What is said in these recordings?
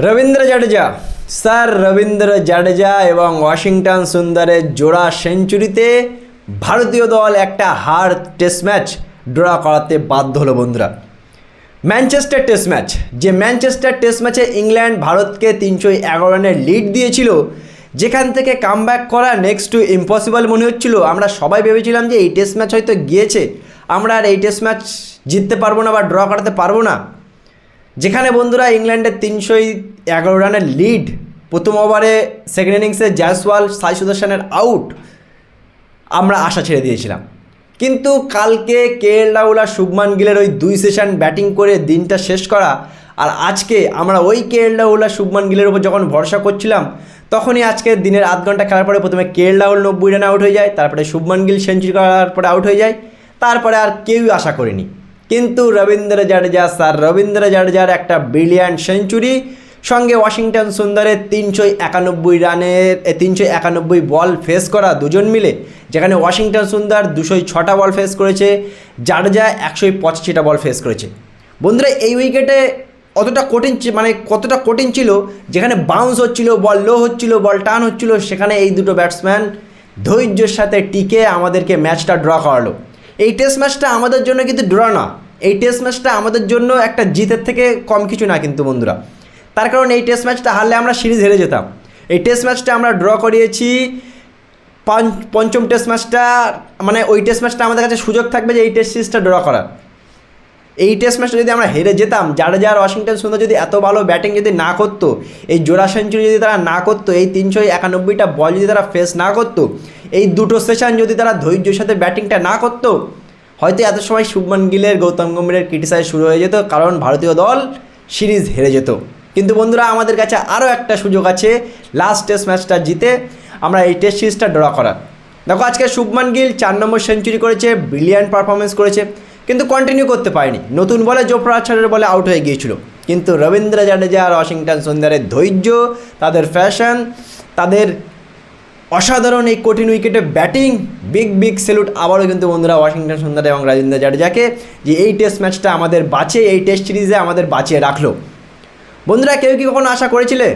Rabindra Jadeja. Sir Ravindra Jadeja এবং Washington সুন্দরের জোড়া সেঞ্চুরিতে ভারতীয় দল একটা হার টেস্ট ম্যাচ ড্র করাতে বাধ্য হলো বন্ধুরা। ম্যানচেস্টার টেস্ট ম্যাচ, যে ম্যানচেস্টার টেস্ট ম্যাচে ইংল্যান্ড ভারতকে তিনশো এগারো রানের লিড দিয়েছিল, যেখান থেকে কামব্যাক করা নেক্সট টু ইম্পসিবল মনে হচ্ছিল। আমরা সবাই ভেবেছিলাম যে এই টেস্ট ম্যাচ হয়তো গিয়েছে, আমরা আর এই টেস্ট ম্যাচ জিততে পারব না বা ড্র করাতে পারব না। যেখানে বন্ধুরা ইংল্যান্ডের তিনশোই এগারো রানের লিড প্রথম ওভারে সেকেন্ড ইনিংসে জয়সওয়াল সাই সুদর্শনের আউট আমরা আশা ছেড়ে দিয়েছিলাম। কিন্তু কালকে কে এল রাহুল আর শুভমান গিলের ওই দুই সেশন ব্যাটিং করে দিনটা শেষ করা আর আজকে আমরা ওই কে এল রাহুল আর শুভমান গিলের উপর যখন ভরসা করছিলাম, তখনই আজকে দিনের আধ ঘণ্টা খেলার পরে প্রথমে কে এল রাহুল নব্বই রানে আউট হয়ে যায়, তারপরে শুভমান গিল সেঞ্চুরি করার পরে আউট হয়ে যায়, তারপরে আর কেউই আশা করেনি। কিন্তু রবীন্দ্র জাডেজা, স্যার রবীন্দ্র জাডেজার একটা ব্রিলিয়ান্ট সেঞ্চুরি সঙ্গে ওয়াশিংটন সুন্দরের তিনশো একানব্বই রানের তিনশো একানব্বই বল ফেস করা দুজন মিলে, যেখানে ওয়াশিংটন সুন্দর দুশোই ছটা বল ফেস করেছে, জাডেজা একশোই পঁচাশিটা বল ফেস করেছে। বন্ধুরা, এই উইকেটে অতটা কঠিন মানে কতটা কঠিন ছিল, যেখানে বাউন্স হচ্ছিল, বল লো হচ্ছিল, বল টান হচ্ছিল, সেখানে এই দুটো ব্যাটসম্যান ধৈর্যের সাথে টিকে আমাদেরকে ম্যাচটা ড্র করালো। এই টেস্ট ম্যাচটা আমাদের জন্য কিন্তু ড্র না। এই টেস্ট ম্যাচটা আমাদের জন্য একটা জিতের থেকে কম কিছু না কিন্তু বন্ধুরা। তার কারণ এই টেস্ট ম্যাচটা হারলে আমরা সিরিজ হেরে যেতাম। এই টেস্ট ম্যাচটা আমরা ড্র করিয়েছি। পঞ্চম টেস্ট ম্যাচটা মানে ওই টেস্ট ম্যাচটা আমাদের কাছে সুযোগ থাকবে যে এই টেস্ট সিরিজটা ড্র করার। এই টেস্ট ম্যাচটা যদি আমরা হেরে যেতাম জাডেজা আর ওয়াশিংটন সুন্দর যদি এত ভালো ব্যাটিং যদি না করতো, এই জোড়া সেঞ্চুরি যদি তারা না করতো, এই তিনশো একানব্বইটা বল যদি তারা ফেস না করতো, এই দুটো সেশন যদি তারা ধৈর্যের সাথে ব্যাটিংটা না করতো, হয়তো এত সময় শুভমান গিলের, গৌতম গম্ভীরের ক্রিটিসাইজ শুরু হয়ে যেত, কারণ ভারতীয় দল সিরিজ হেরে যেত। কিন্তু বন্ধুরা, আমাদের কাছে আরও একটা সুযোগ আছে লাস্ট টেস্ট ম্যাচটা জিতে আমরা এই টেস্ট সিরিজটা ড্র করার। দেখো, আজকে শুভমান গিল চার নম্বর সেঞ্চুরি করেছে ব্রিলিয়ান্ট পারফরমেন্স করেছে। কিন্তু কন্টিনিউ করতে পারেনি। নতুন বলে জোফরা আছারের বলে আউট হয়ে গিয়েছিল। কিন্তু রবীন্দ্র জাডেজা আর ওয়াশিংটন সুন্দরের ধৈর্য, তাদের ফ্যাশন তাদের অসাধারণ এই কঠিন উইকেটে ব্যাটিং বিগ বিগ সেলুট আবারও কিন্তু বন্ধুরা ওয়াশিংটন সুন্দর এবং রাজেন্দ্র জাডেজাকে যে এই টেস্ট ম্যাচটা আমাদের বাঁচে এই টেস্ট সিরিজে আমাদের বাঁচিয়ে রাখল। বন্ধুরা কেউ কি কখনো আশা করেছিলে?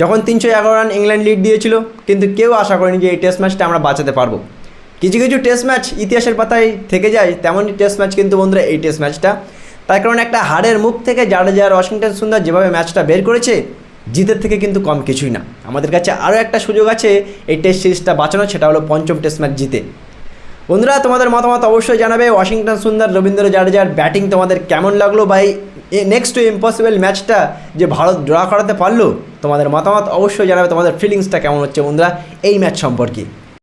যখন তিনশো এগারো রান ইংল্যান্ড লিড দিয়েছিল, কিন্তু কেউ আশা করেনি যে এই টেস্ট ম্যাচটা আমরা বাঁচাতে পারব। কিছু কিছু টেস্ট ম্যাচ ইতিহাসের পাতায় থেকে যায়, তেমনই টেস্ট ম্যাচ কিন্তু বন্ধুরা এই টেস্ট ম্যাচটা তার কারণ একটা হারের মুখ থেকে জাডেজা আর ওয়াশিংটন সুন্দর যেভাবে ম্যাচটা বের করেছে, জিতের থেকে কিন্তু কম কিছুই না। আমাদের কাছে আরও একটা সুযোগ আছে, এই টেস্ট সিরিজটা বাঁচানো সেটা হলো পঞ্চম টেস্ট ম্যাচ জিতে। বন্ধুরা, তোমাদের মতামত অবশ্যই জানাবে ওয়াশিংটন সুন্দর, রবীন্দ্র জাডেজার ব্যাটিং তোমাদের কেমন লাগল বা এই নেক্সট টু ইম্পসিবল ম্যাচটা যে ভারত ড্র করাতে পারল, তোমাদের মতামত অবশ্যই জানাবে, তোমাদের ফিলিংসটা কেমন হচ্ছে বন্ধুরা, এই ম্যাচ সম্পর্কে।